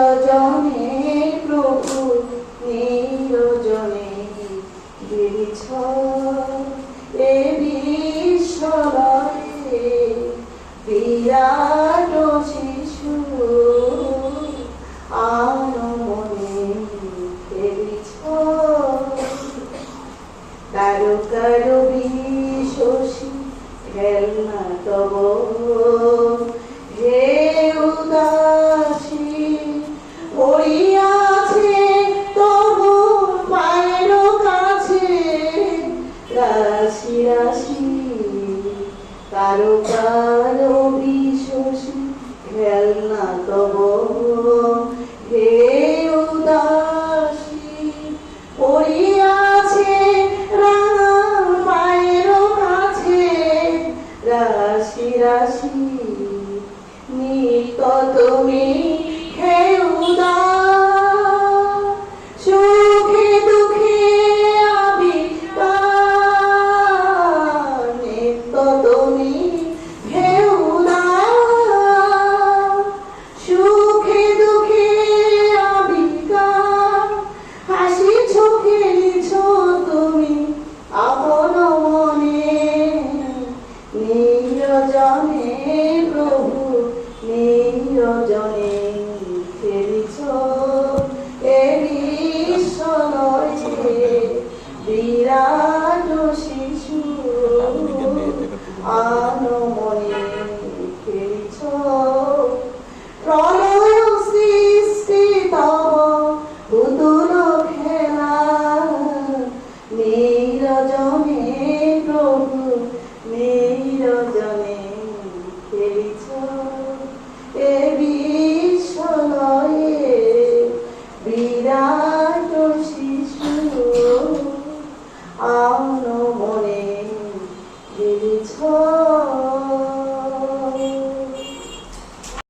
নিরজনে প্রভু, নিরজনে গিরিছ এ বিশ্বলয়ে বিরাট শিশু, আনমনে ফেরিছ কারও কারও বিশোষী খেলনা তব। তারকার বিশোষী খেলনা তব হে উদাসী পড়িয়াছে রাঙা পায়ের কাছে। রাশি রাশি নিকত মেয়ে